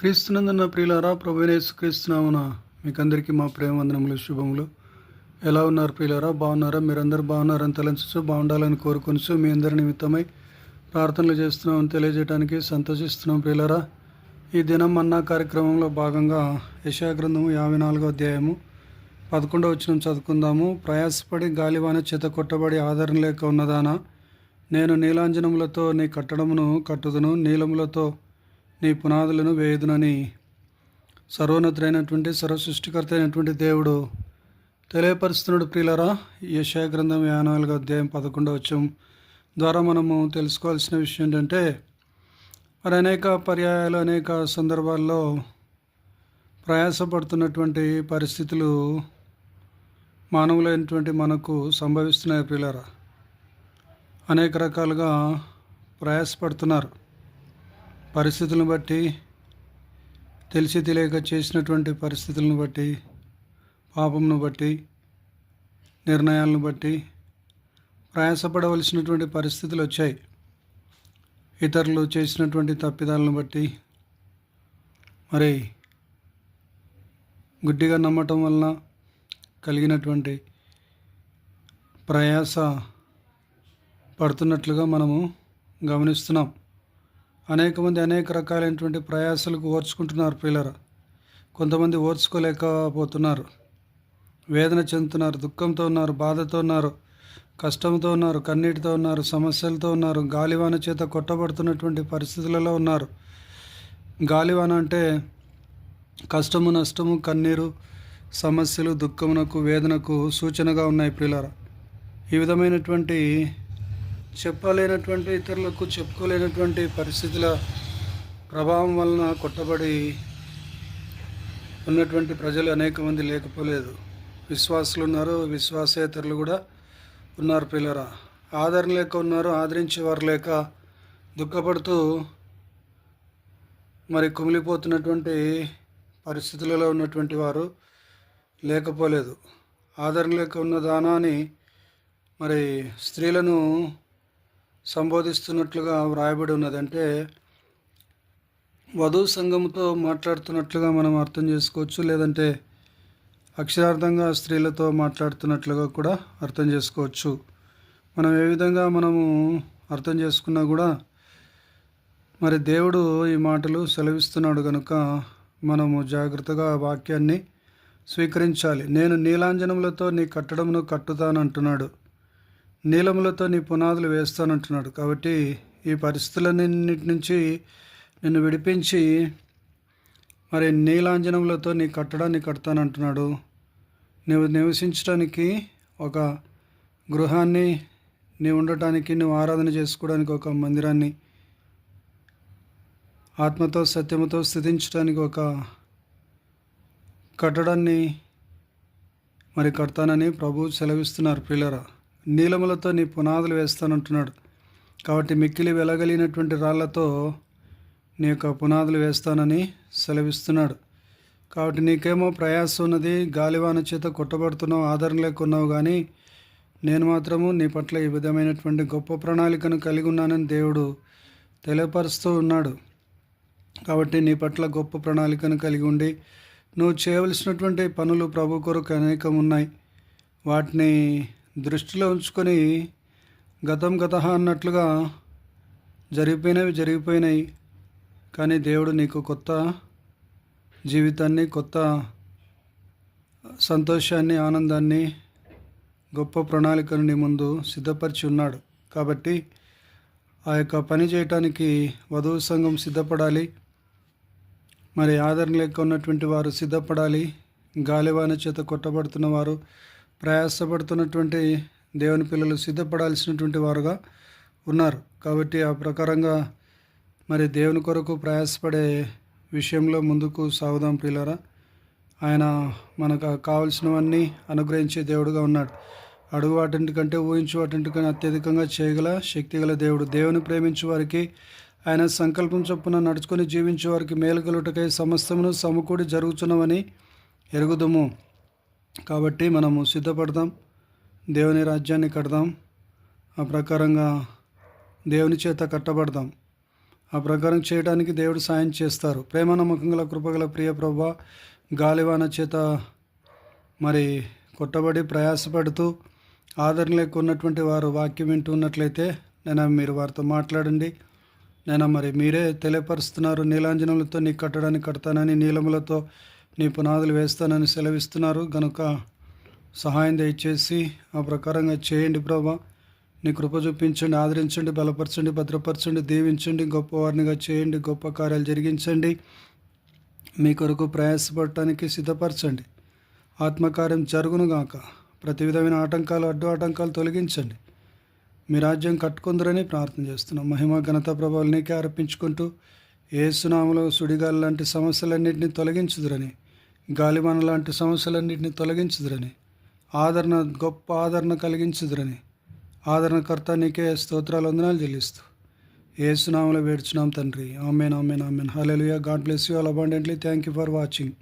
క్రీస్తునందున్న ప్రియులారా ప్రభునేసు క్రీస్తునామున మీకందరికీ మా ప్రేమ వందనములు శుభములు. ఎలా ఉన్నారు ప్రియులారా? బాగున్నారా? మీరందరూ బాగున్నారని తలంచు బాగుండాలని కోరుకొనిచు మీ అందరి నిమిత్తమై ప్రార్థనలు చేస్తున్నామని తెలియజేయడానికి సంతోషిస్తున్నాం ప్రియులారా. ఈ దినం అన్నా కార్యక్రమంలో భాగంగా యశాగ్రంథము యాభై నాలుగో అధ్యాయము పదకొండవ వచ్చిన చదువుకుందాము. ప్రయాసపడి గాలివాన చేత కొట్టబడి ఆదరణ లేక ఉన్నదానా? నేను నీలాంజనములతో నీ కట్టడమును కట్టుదును నీలములతో నీ పునాదులను వేయుదునని సర్వోన్నతుడైనటువంటి సర్వసృష్టికర్త అయినటువంటి దేవుడు తెలియపరుస్తున్నాడు. ప్రియులరా యశా గ్రంథం యాభై నాలుగో అధ్యాయం పదకొండవ వచ్చం ద్వారా మనము తెలుసుకోవాల్సిన విషయం ఏంటంటే మరి అనేక పర్యాయాలు అనేక సందర్భాల్లో ప్రయాసపడుతున్నటువంటి పరిస్థితులు మానవులైనటువంటి మనకు సంభవిస్తున్నాయి. ప్రియులరా అనేక రకాలుగా ప్రయాసపడుతున్నారు. పరిస్థితులను బట్టి తెలిసి తెలియక చేసినటువంటి పరిస్థితులను బట్టి పాపంను బట్టి నిర్ణయాలను బట్టి ప్రయాసపడవలసినటువంటి పరిస్థితులు వచ్చాయి. ఇతరులు చేసినటువంటి తప్పిదాలను బట్టి. మరి గుడ్డిగా నమ్మటం వలన కలిగినటువంటి ప్రయాస పడుతున్నట్లుగా మనము గమనిస్తున్నాం. అనేక మంది అనేక రకాలైనటువంటి ప్రయాసాలకు ఓర్చుకుంటున్నారు పిల్లలు కొంతమంది ఓర్చుకోలేకపోతున్నారు. వేదన చెందుతున్నారు దుఃఖంతో ఉన్నారు బాధతో ఉన్నారు కష్టంతో ఉన్నారు కన్నీటితో ఉన్నారు సమస్యలతో ఉన్నారు గాలివాన చేత కొట్టబడుతున్నటువంటి పరిస్థితులలో ఉన్నారు. గాలివాన అంటే కష్టము నష్టము కన్నీరు సమస్యలు దుఃఖమునకు వేదనకు సూచనగా ఉన్నాయి ప్రియులార ఈ విధమైనటువంటి చెప్పలేనటువంటి ఇతరులకు చెప్పుకోలేనటువంటి పరిస్థితుల ప్రభావం వలన కొట్టబడి ఉన్నటువంటి ప్రజలు అనేక మంది లేకపోలేదు. విశ్వాసులు ఉన్నారు విశ్వాసేతరులు కూడా ఉన్నారు పిల్లరా ఆదరణ లేక ఉన్నారు ఆదరించేవారు లేక దుఃఖపడుతూ మరి కుమిలిపోతున్నటువంటి పరిస్థితులలో ఉన్నటువంటి వారు లేకపోలేదు. ఆదరణ లేక ఉన్న దానాన్ని మరి స్త్రీలను సంబోధిస్తున్నట్లుగా వ్రాయబడి ఉన్నదంటే వధువు సంఘంతో మాట్లాడుతున్నట్లుగా మనం అర్థం చేసుకోవచ్చు లేదంటే అక్షరార్థంగా స్త్రీలతో మాట్లాడుతున్నట్లుగా కూడా అర్థం చేసుకోవచ్చు. మనం ఏ విధంగా మనము అర్థం చేసుకున్నా కూడా మరి దేవుడు ఈ మాటలు సెలవిస్తున్నాడు కనుక మనము జాగ్రత్తగా వాక్యాన్ని స్వీకరించాలి. నేను నీలాంజనములతో నీ కట్టడమును కట్టుతానంటున్నాడు. నీలములతో నీ పునాదులు వేస్తానంటున్నాడు. కాబట్టి ఈ పరిస్థితులన్నింటి నుంచి నిన్ను విడిపించి మరి నీలాంజనములతో నీ కట్టడాన్ని కడతానంటున్నాడు. నువ్వు నివసించడానికి ఒక గృహాన్ని నీవు ఉండటానికి నువ్వు ఆరాధన చేసుకోవడానికి ఒక మందిరాన్ని ఆత్మతో సత్యముతో స్థితించడానికి ఒక కట్టడాన్ని మరి కడతానని ప్రభు సెలవిస్తున్నారు పిల్లరా నీలములతో నీ పునాదులు వేస్తానంటున్నాడు. కాబట్టి మిక్కిలి వెలగలిగినటువంటి రాళ్ళతో నీ యొక్క పునాదులు వేస్తానని సెలవిస్తున్నాడు. కాబట్టి నీకేమో ప్రయాసం ఉన్నది గాలివాన చేత కొట్టబడుతున్నావు ఆదరణ లేకున్నావు కానీ నేను మాత్రము నీ పట్ల ఈ విధమైనటువంటి గొప్ప ప్రణాళికను కలిగి ఉన్నానని దేవుడు తెలియపరుస్తూ ఉన్నాడు. కాబట్టి నీ పట్ల గొప్ప ప్రణాళికను కలిగి ఉండి నువ్వు చేయవలసినటువంటి పనులు ప్రభు కొరకు అనేకం ఉన్నాయి వాటిని దృష్టిలో ఉంచుకొని గతం గత అన్నట్లుగా జరిగిపోయినవి జరిగిపోయినాయి. కానీ దేవుడు నీకు కొత్త జీవితాన్ని కొత్త సంతోషాన్ని ఆనందాన్ని గొప్ప ప్రణాళికను నీ ముందు సిద్ధపరిచి ఉన్నాడు. కాబట్టి ఆ యొక్క పని చేయటానికి వధువు సంఘం సిద్ధపడాలి. మరి ఆదరణ లేక ఉన్నటువంటి వారు సిద్ధపడాలి. గాలివాన చేత కొట్టబడుతున్న వారు ప్రయాసపడుతున్నటువంటి దేవుని పిల్లలు సిద్ధపడాల్సినటువంటి వారుగా ఉన్నారు. కాబట్టి ఆ ప్రకారంగా మరి దేవుని కొరకు ప్రయాసపడే విషయంలో ముందుకు సాగుదాం పిల్లరా ఆయన మనకు కావలసినవన్నీ అనుగ్రహించే దేవుడుగా ఉన్నాడు. అడుగు వాటింటి కంటే ఊహించు వాటింటి కంటే అత్యధికంగా చేయగల శక్తిగల దేవుడు. దేవుని ప్రేమించే వారికి ఆయన సంకల్పం చొప్పున నడుచుకొని జీవించే వారికి మేలుకలుటకై సమస్తమును సమకూడి జరుగుతున్నవని ఎరుగుదము. కాబట్టి మనము సిద్ధపడదాం దేవుని రాజ్యాన్ని కడదాం ఆ ప్రకారంగా దేవుని చేత కట్టబడదాం ఆ ప్రకారం చేయడానికి దేవుడు సాయం చేస్తారు. ప్రేమ నమ్మకంగల కృపగల ప్రియ ప్రభా గాలివాన చేత మరి కొట్టబడి ప్రయాసపడుతూ ఆదరణ లేకున్నటువంటి వారు వాక్యం వింటున్నట్లయితే నేను మీరు వారితో మాట్లాడండి. నేను మరి మీరే తెలియపరుస్తున్నారు. నీలాంజనములతో నీ కట్టడానికి కడతానని నీలములతో నీ పునాదులు వేస్తానని సెలవిస్తున్నారు. గనుక సహాయం దయచేసి ఆ ప్రకారంగా చేయండి ప్రభా. నీ కృప చూపించండి ఆదరించండి బలపరచండి భద్రపరచండి దీవించండి గొప్పవారినిగా చేయండి గొప్ప కార్యాలు జరిగించండి. మీ కొరకు ప్రయాసపడటానికి సిద్ధపరచండి. ఆత్మకార్యం జరుగునుగాక ప్రతి విధమైన ఆటంకాలు అడ్డు ఆటంకాలు తొలగించండి. మీ రాజ్యం కట్టుకుందరని ప్రార్థన చేస్తున్నాం. మహిమ ఘనత ప్రభావాలు నీకే అర్పించుకుంటూ ఏసునామలో సుడిగాలి లాంటి సమస్యలన్నింటినీ తొలగించుదురని గాలిమన లాంటి సమస్యలన్నింటినీ తొలగించుదురని ఆదరణ గొప్ప ఆదరణ కలిగించుదురని. ఆదరణకర్త నీకే స్తోత్రాలు వందనాలు చెల్లిస్తూ ఏసునామలో వేడుచున్నాం తండ్రి. Amen amen amen. Hallelujah God bless you all abundantly thank you for watching